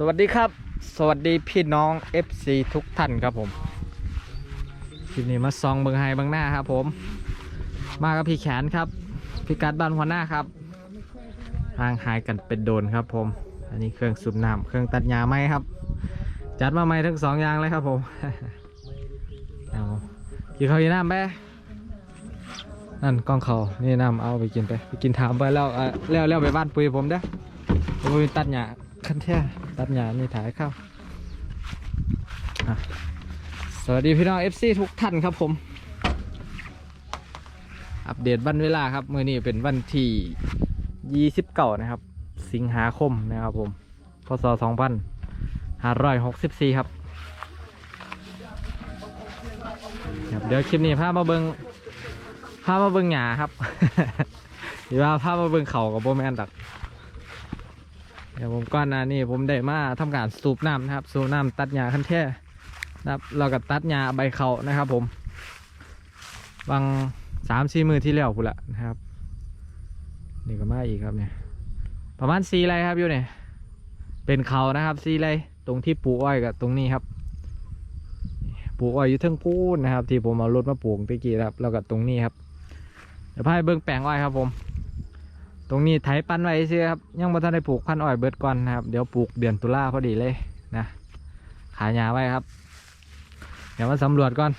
สวัสดีครับ สวัสดีพี่น้อง FC ทุกท่านครับผมคลิปนี้มาซองเบิงไฮเบิงหน้าครับผม มากับพี่แขนครับ พี่กัดบ้านหัวหน้าครับห่างหายกันเป็นโดนครับผม อันนี้เครื่องสูบน้ำเครื่องตัดหญ้าไม้ครับ จัดมาใหม่ทั้งสองอย่างเลยครับผมเอากินข้าวกินน้ำไปนั่นกล้องเขานี่น้ำเอาไปกินไป ไปกินถามไปแล้วเอ่อแล้วแล้วไปบ้านปุยผมเด้อผมไปตัดหญ้าคันแท้ ตัดหญ้านี่ถ่ายเข้าสวัสดีพี่น้อง FC ทุกท่านครับผม อัปเดตวันเวลาครับ มื่อนี้เป็นวันที่29นะครับ สิงหาคมนะครับผม พศ2564ครับครับ เดี๋ยวคลิปนี้พามาเบิงพามาเบิงหยาครับ หรือว่าพามาเบิงเขากับโบแมนดัก เดี๋ยวผมก่อนหนะนี่ผมได้มาทำการสูบน้ำนะครับ สูบน้ำตัดหญ้าขั้นแท้นะครับเราก็ตัดหญ้าใบเขานะครับ ผมบางสามสี่มือที่แล้วพูนละนะครับนี่ก็มาอีกครับเนี่ยประมาณสี่ไรครับอยู่เนี่ยเป็นเขานะครับสี่ไรตรงที่ปลูกอ้อยกับตรงนี้ครับปลูกอ้อยอยู่ทั้งพูนนะครับ ที่ผมเอารถมาปลูกตะกี้นะครับแล้วก็ตรงนี้ครับเดี๋ยวพาไปเบิ้งแปลงอ้อยครับผม ตรงนี้ไถปันไว้เชื่อครับ ยังไม่ทันได้ปลูกพันอ้อยเบิดก่อนนะครับ เดี๋ยวปลูกเดือนตุลาพอดีเลยนะ ขายยาไว้ครับ เดี๋ยวมาสำรวจก่อน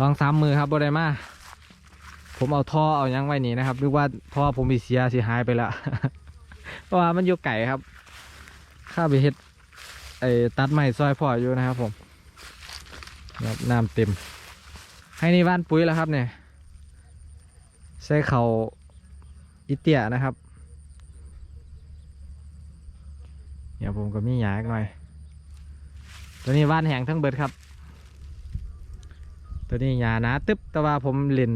ลองสามมือครับบได้มา ผมเอาท่อเอายังไว้นี่นะครับนึกว่าท่อผมมีเสียสิหายไปล้วเพราะว่ามันอยู่ไก่ครับข้าไปเฮ็ดไอ้ตัดไม้ซอยพ่ออยู่นะครับผมน้ำเต็ม ให้นี่บ้านปุ๋ยแล้วครับเนี่ยใส่เข่า อิเตียนะครับ เดี๋ยวผมก็มีหยากหน่อย ตัวนี้บ้านแหงทั้งเบิดครับ ตัวนี้หญ้าหนาตึ๊บแต่ว่าผมเล่น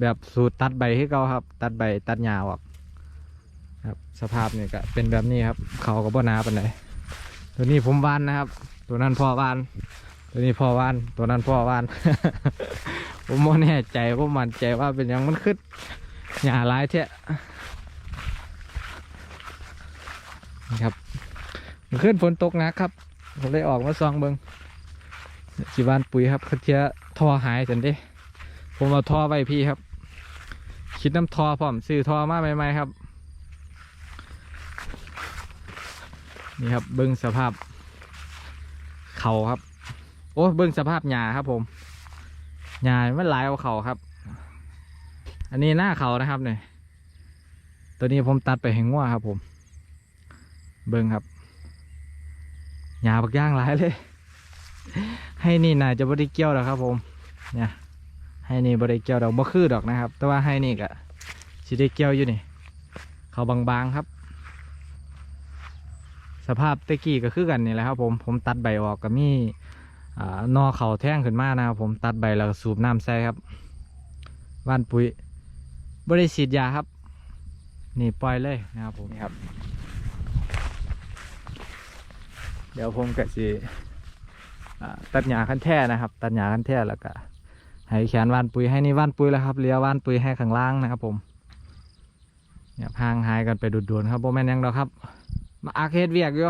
แบบสูตรตัดใบให้เขาครับ ตัดใบตัดหญ้าออกครับ สภาพเนี่ยก็เป็นแบบนี้ครับ เขาก็บ่หนาปานใดตัวนี้ผมวานนะครับ ตัวนั้นพ่อวาน ตัวนี้พ่อวาน ตัวนั้นพ่อวาน ผมโมแน่ใจผมมั่นใจว่าเป็นหยังมันขึ้น หญ้าหลายเท่นี่ครับขึ้นฝนตกหนักครับผมเลยออกมาซองเบิงจีบานปุ๋ยครับเขาเทียท่อหายจันเด้ ผมเอาท่อไว้พี่ครับ คิดน้ำท่อพร้อมซื้อท่อมาใหม่ๆครับ นี่ครับเบิ้งสภาพ เขาครับ โอ้เบิ้งสภาพหญ้าครับผมหญ้ามันหลายเอาเขาครับ อันนี้หน้าเขานะครับเนี่ยตัวนี้ผมตัดไปแหงว่าครับผม เบิ้งครับหญ้าบักย่างหลายเลย ให้นี่น่าจะบริเกี่ยวดอกครับ ผม เนี่ย ให้นี่บริเกี่ยวดอกบ่คือดอกนะครับ แต่ว่าให้นี่ก็สิได้เกี่ยวอยู่นี่ เขาบางๆครับ สภาพตะกี้ก็คือกันนี่แหละครับ ผม ผมตัดใบออกก็มีอ่านอเขาแท่งขึ้นมานะครับผมตัดใบแล้วสูบน้ำใส่ครับว่านปุ๋ย บริสีดยาครับ นี่ปล่อยเลยนะครับผมนี่ครับ เดี๋ยวผมก็สิอ่าตัดหญ้าขั้นแท่นะครับ ตัดหญ้าขั้นแท่แล้วก็ให้แขนว่านปุ๋ยให้นี่ว่านปุ๋ยแล้วครับเลี้ยวว่านปุ๋ยให้ข้างล่างนะครับ ผมเนี่ยพางหายกันไปดุดๆครับโบแมนยังดอกครับ มาอาเคดเวียกอยู่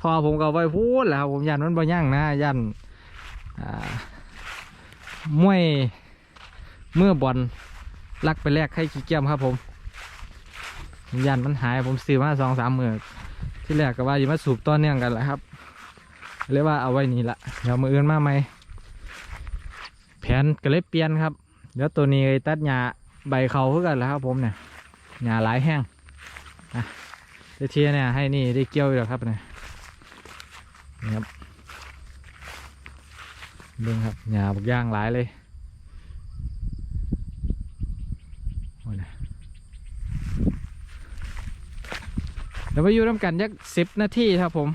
ทอผมก็ไว้พูดแหล้วครับผมยันมันบ่ยั่งนะยันอ่ามวย เมื่อบอลลักไปแลกให้ขี้เกียมครับผม ยันมันหายผมซื้อมาสองสามมือที่แรกก็ว่าอยู่มาสูบต้อนเนื่องกันแหละครับเรียกว่าเอาไว้นี่ละเดี๋ยวมืออื่นมาไหมแผนก็เลยเปลี่ยนครับเดี๋ยวตัวนี้ตัดหญ้าใบเขาเพื่อกันแล้วครับผมเนี่ยหญ้าหลายแห้งนะเดี๋ยวเทียเนี่ยให้นี่ได้เกี่ยวอยู่แล้วครับเนี่ยนี่ครับเบิ่งครับหญ้าบกย่างหลายเลยโอ้ยนะ เดี๋ยวไปอยู่ร่วมกันยักสิบนาทีครับผม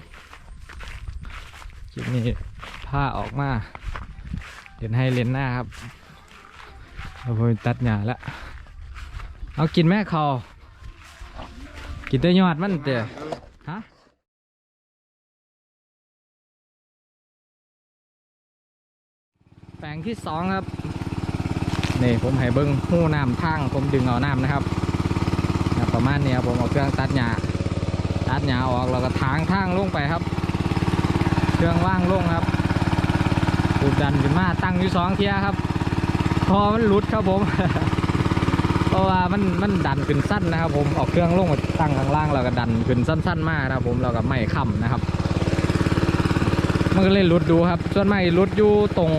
คลิปนี้ผ้าออกมาเล่นให้เลนหน้าครับเราไปตัดหญ้าแล้วเอากินแม่เขากินแต่ยอดมันเตะฮะแปลงที่สองครับนี่ผมให้เบิ้งหู้น้ำทางผมดึงเอาน้ำนะครับ ประมาณนี้ครับผมเอาเครื่องตัดหญ้า ตัดหญ้าออกแล้วก็ทางทางลงไปครับ เครื่องว่างลงครับปูดดันขึ้นมาตั้งอยู่สองเทียครับ พอมันหลุดครับผม เพราะว่ามันมันดันขึ้นสั้นนะครับ ผมเอาเครื่องลงมาตั้งข้างล่างแล้วก็ดันขึ้นสั้น ๆ มากนะครับ ผมเราก็ไม่ค่ำนะครับ มันก็เลยหลุดดูครับ ส่วนมากหลุดอยู่ตรง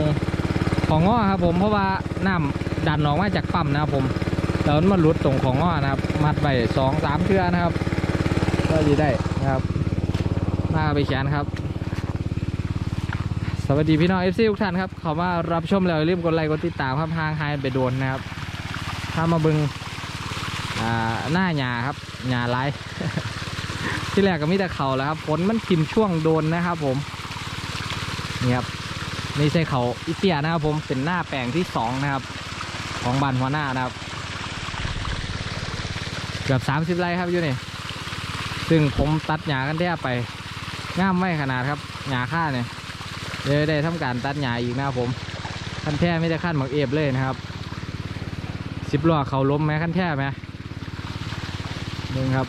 ของง้อครับ ผมเพราะว่าน้ำดันออกมาจากปั๊มนะครับผมแล้วมันมาหลุดตรงของง้อนะครับ มัดไปสองสามเทือนะครับ ก็ดีได้นะครับมาไปแขนครับ สวัสดีพี่น้องเอฟซีทุกท่านครับเขามารับชมแล้วอย่าลืมกดไลค์กดติดตามครับห่างหายไปโดนนะครับ ถ้ามาบึงอ่าหน้าหยาครับหยาไรที่แรกก็มีแต่เขาแล้วครับฝนมันกินช่วงโดนนะครับ ผมนี่ครับนี่ใช่เขาอิเตียนะครับผมเป็นหน้าแปลงที่สองนะครับ ของบ้านหัวหน้านะครับ เกือบสามสิบไร่ครับอยู่นี่ ซึ่งผมตัดหญ้ากันแทบไปง่ามไม่ขนาดครับหญ้าค่าเนี่ยเดี๋ยได้ทำการตัดหญ้าอีกนะครับผมขั้นแท้ไม่ได้ขั้นหมักเอฟเลยนะครับสิบล้อเขาล้มไหมขั้นแท้ไหมนี่ครับ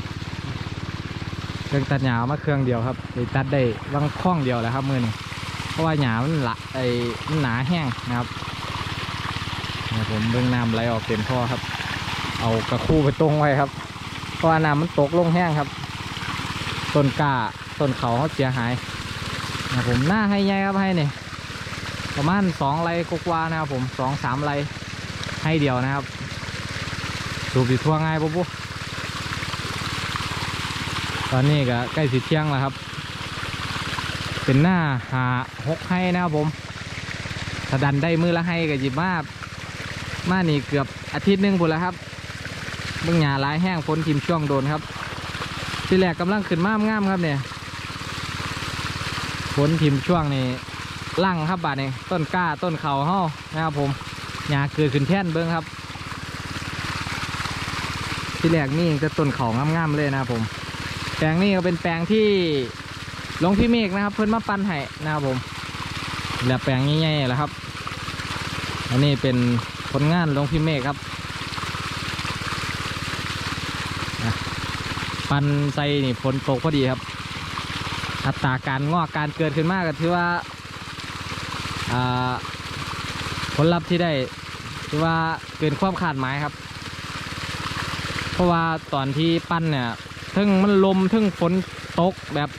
เครื่องตัดหญ้ามาเครื่องเดียวครับเลยตัดได้วังคล้องเดียวแหละครับมือนี่เพราะว่าหญ้ามันละไอ้มันหนาแห้งนะครับเนี่ยผมเบิ่งน้ำไหลออกเต็มท่อครับ เอากระคู่ไปตรงไว้ครับ เพราะว่าน้ำมันตกลงแห้งครับ ต้นกาต้นเขาเขาเสียหายนะผมหน้าให้ใหญ่ครับให้เนี่ยประมาณสองไรกว่านะครับผมสองสามไรให้เดียวนะครับสูบดีทั่วง่ายปุ๊บปุ๊ตอนนี้ก็ใกล้สิเที่ยงแล้วครับ เป็นหน้าหาหกให้นะครับผมถ้าดันได้มือละให้ก็หยิบมามานี่เกือบอาทิตย์หนึงพุ่นแล้วครับเบิ่งหญ้าลายแห้งฝนทิมช่วงโดนครับ ที่แรกกำลังขึ้นมามงามครับเนี่ยฝนทิมช่วงนี่ลั่งครับบาดนี้ต้นกล้าต้นเขาเฮานะครับผมหญ้าเกิดขึ้นแท่นเบิ้งครับ ที่แรกนี่จะต้นเขางามๆเลยนะครับผม แปลงนี้ก็เป็นแปลงที่หลวงพี่เมฆนะครับ เพิ่นมาปั้นให้นะครับผมแล้วแปลงใหญ่ๆแหละครับอันนี้เป็นผลงานหลวงพี่เมฆครับ ปันไซนี่ฝนตกพอดีครับอัตราการงอกการเกิดขึ้นมากก็ถือว่าผลลัพธ์ที่ได้ถือว่าเกินความคาดหมายครับ เพราะว่าตอนที่ปั้นเนี่ยทึ่งมันลมทึ่งฝนตกแบบ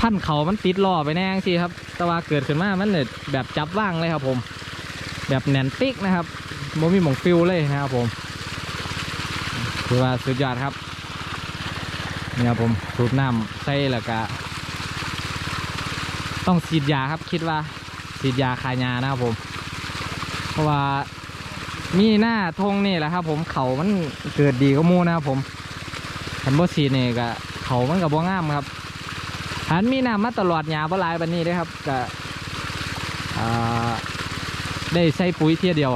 พันเขามันติดล้อไปแน่สิครับ แต่ว่าเกิดขึ้นมามันเนี่ยแบบจับว่างเลยครับผม แบบแน่นปิกนะครับโมมีหมองฟิวเลยนะครับผมถือว่าสุดยอดครับ เนี่ครับผมสูบน้ำใส่แล้วก็ต้องฉีดยาครับคิดว่าฉีดยาคายานะครับผม เพราะว่ามีหน้าทงนี่แหละครับ ผมเขามันเกิดดีก็มูนะครับผมคันบ่ฉีดนี่ก็เขามันกับบ่งามครับหันมีน้ำมาตลอดหยาบ่ลายบันนี้ด้อครับก็ได้ใส่ปุ๋ยเทียเดียว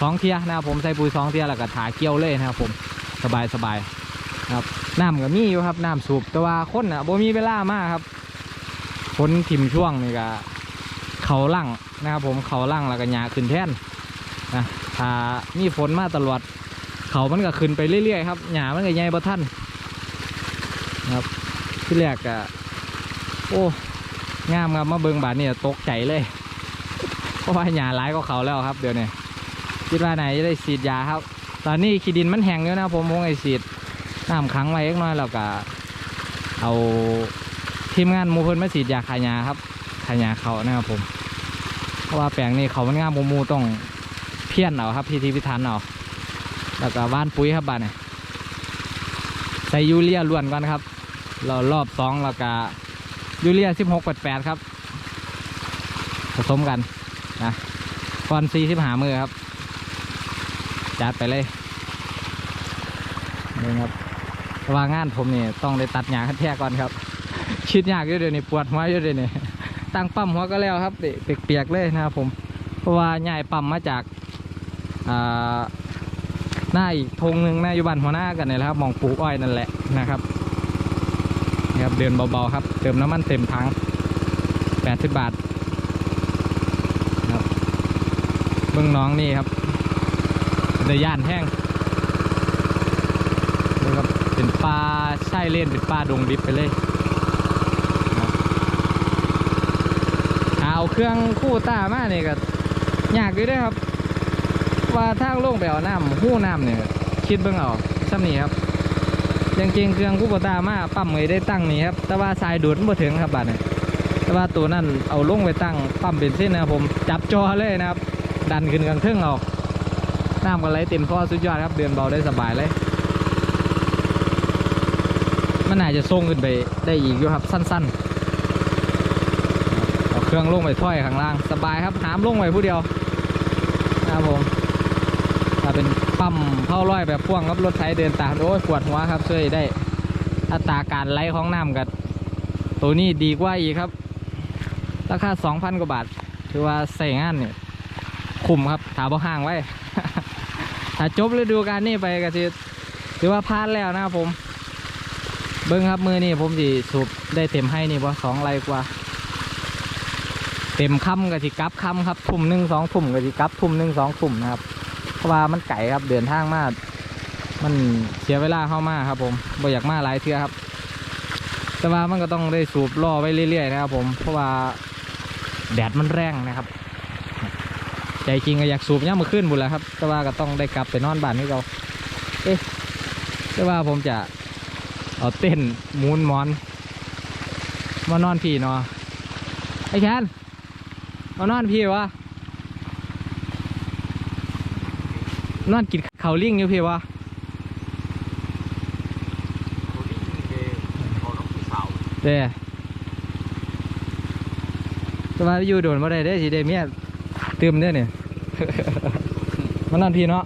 สองเทียนะครับผมใส่ปุ๋ยสองเทียแล้วก็ถาเกี่ยวเลยนะครับผมสบายสบายครับ น้ำก็มีอยู่ครับน้ำสูบแต่ว่าคนอะบ่มีเวลามากครับฝนทิมช่วงนี่ก็เขาลั่งนะครับผมเขาลั่งแล้วก็หยาขึ้นแท่นนะถ้ามีฝนมาตลอดเขามันก็ขึ้นไปเรื่อยๆครับหยามันก็ใหญ่บ่ทันนะครับที่แรกก็โอ้งามครับมาเบิงบาดนี่ตกใจเลยเพราะว่าหยาหลายก็เขาแล้วครับ เดี๋ยวนี้คิดว่าไหนจะได้ฉีดยาครับ ตอนนี้ขี้ดินมันแห้งอยู่นะผมคงไอฉีด น้ำขังไว้เล็กน้อยแล้วก็เอาทีมงานมูเพิ่นมาฉีดยาขายาครับขายาเขานะครับผม เพราะว่าแปลงนี้เขามันงามหมูต้องเพี้ยนเอาครับพิธีพิธันเอาแล้วก็ว่านปุ๋ยครับบ้านเนี่ยใส่ยูเรียล้วนก่อนครับ เรารอบสองแล้วก็ยูเรียสิบหกแปดแปดครับผสมกันนะก่อนสี่สิบหามือครับ จัดไปเลยนี่ครับ ว่างานผมนี่ต้องได้ตัดหญ้าแท้ก่อนครับคิดยากอยู่เดี๋ยวนี้ปวดหัวอยู่เดี๋ยวนี้ตั้งปั๊มหัวก็แล้วครับเปียกๆเลยนะครับผมเพราะว่าใหญ่ปั๊มมาจากอ่าหน้าอีกธงหนึ่งหน้าอยู่บ้านหัวหน้ากันนี่แหละครับมองปลูกอ้อยนั่นแหละนะครับนี่ครับเดินเบาๆครับ เติมน้ำมันเต็มถัง80บาทครับเบื้องน้องนี่ครับเดย่านแห้ง นี่ครับเป่าใช่เล่นเป็นป่าดงดิบไปเลยเอาเครื่องคู่ตามาเนี่ยก็ยากอยู่ด้วยครับ ว่าทางลงไปเอาน้ำหู้น้ำเนี่ยคิดเบิ่งเอาซ้ำนี้ครับยังจริงๆเครื่องคู่ตามาปั๊มไว้ได้ตั้งนี่ครับ แต่ว่าสายดูดบ่ถึงครับบัดนี้แต่ว่าตัวนั้นเอาลงไปตั้งปั๊มเป็นเส้นนะครับผมจับจอเลยนะครับ ดันขึ้นกลางเทิงเอาน้ำก็ไหลเต็มท่อสุดยอดครับ เดินเบาได้สบายเลย มันอาจจะส่งขึ้นไปได้อีกอยู่ครับสั้นๆเอาเครื่องลงไปถ้อยข้างล่าง สบายครับหามลงไปผู้เดียวนะครับผมถ้าเป็นปั๊มเผาร้อยแบบพ่วงครับรถไถเดินตามโอ้ยปวดหัวครับช่วยได้อัตราการไหลของน้ำกับตัวนี้ดีกว่าอีกครับ ราคา 2,000 กว่าบาท ถือว่าใส่งานเนี่ยคุ้มครับถาบ่ห่างไว้ถ้าจบฤดูกาลนี้ไปก็สิถือว่าพลาดแล้วนะครับผม เบิ้งครับมือนี่ผมสิสูบได้เต็มให้นี่บ่สองไรกว่า เต็มค่ำกับสิกับค่ำครับทุ่มหนึ่งสองทุ่มกับสิกับทุ่มหนึ่งสองทุ่มนะครับ เพราะว่ามันไก่ครับเดินทางมากมันเสียเวลาเข้ามาครับ ผมบ่อยากมาหลายเทื่อครับ แต่ว่ามันก็ต้องได้สูบล่อไว้เรื่อยๆนะครับ ผมเพราะว่าแดดมันแรงนะครับ ใจจริงก็อยากสูบย่ามมาขึ้นบุญแล้วครับ แต่ว่าก็ต้องได้กลับไปนอนบ้านนี่เราเอ๊ะแต่ว่าผมจะ เอาเต้นมูนมอนมานอนพี่เนาะไอ้แคนมานอนพี่วะนอนกินข้าลิงอยู่พี่วะเขาดิ้นเดเขาต้องผู้สาวเด้สบายอยู่โดนมาได้ได้อสิได้เมียเติมเด้อเนี่ยมานอนพี่เนาะ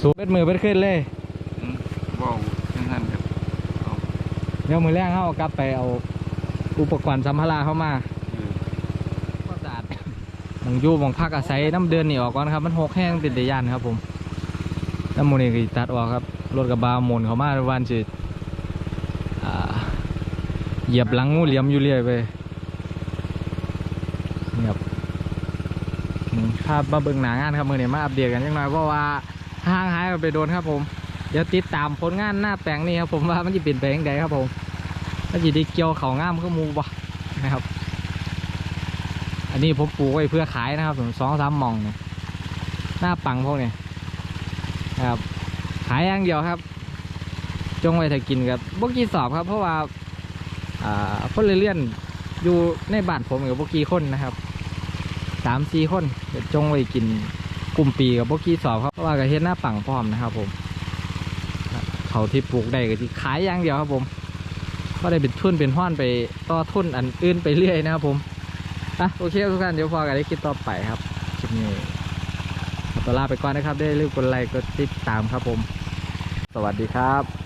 สูบเบ็ดมือเบ็ดขึ้นเลย ว้าวยังทันครับ เดี๋ยวมือแรกเขาเอากลับไปเอาอุปกรณ์สัมภาระเข้ามาความสะอาดหมองอยู่หมองพักอาศัยน้ำเดือนนี่ออกก่อนครับ มันหกแห้งเป็นเดยานครับ ผมน้ำมูนี่ก็สิตัดออกครับรถกระบะหมุนเข้ามาวันสิอ่าเหยียบหลังงูเหลี่ยมอยู่เรื่อยไปนี่ครับอืมภาพมาเบิ่งหนางานครับมือนี่มาอัปเดตกันยังไงเพราะว่าห่างหายกันไปโดนครับผม เดี๋ยวติดตามผลงานหน้าแปลงนี้ครับผมว่ามันจะเปลี่ยนไปยังไงครับผมมันจะได้เกี่ยวเขางามก็มูบ่นะครับ อันนี้ผมปลูกไว้เพื่อขายนะครับผมสองสามมองเนี่ยหน้าปังพวกนี้นะครับ ขายอย่างเดียวครับ จงไว้ถ้ากินกับบกี้สอบครับ เพราะว่าอ่าคนเลื่อนอยู่ในบ้านผมกับบกี้คนนะครับสามสี่คนจงไว้กินกลุ่มปีกับบกี้สอบครับเพราะว่าก็เห็นหน้าปังพร้อมนะครับผม เขาที่ปลูกได้ก็ที่ขายอย่างเดียวครับผมก็ได้เป็นทุนเป็นห้อนไปต่อทุนอันอื่นไปเรื่อยนะครับผมอะโอเคทุกท่านเดี๋ยวพอกันในคลิปต่อไปครับคลิปนี้ขอตัวลาไปก่อนนะครับ ได้รีบกดไลค์กดติดตามครับผม สวัสดีครับ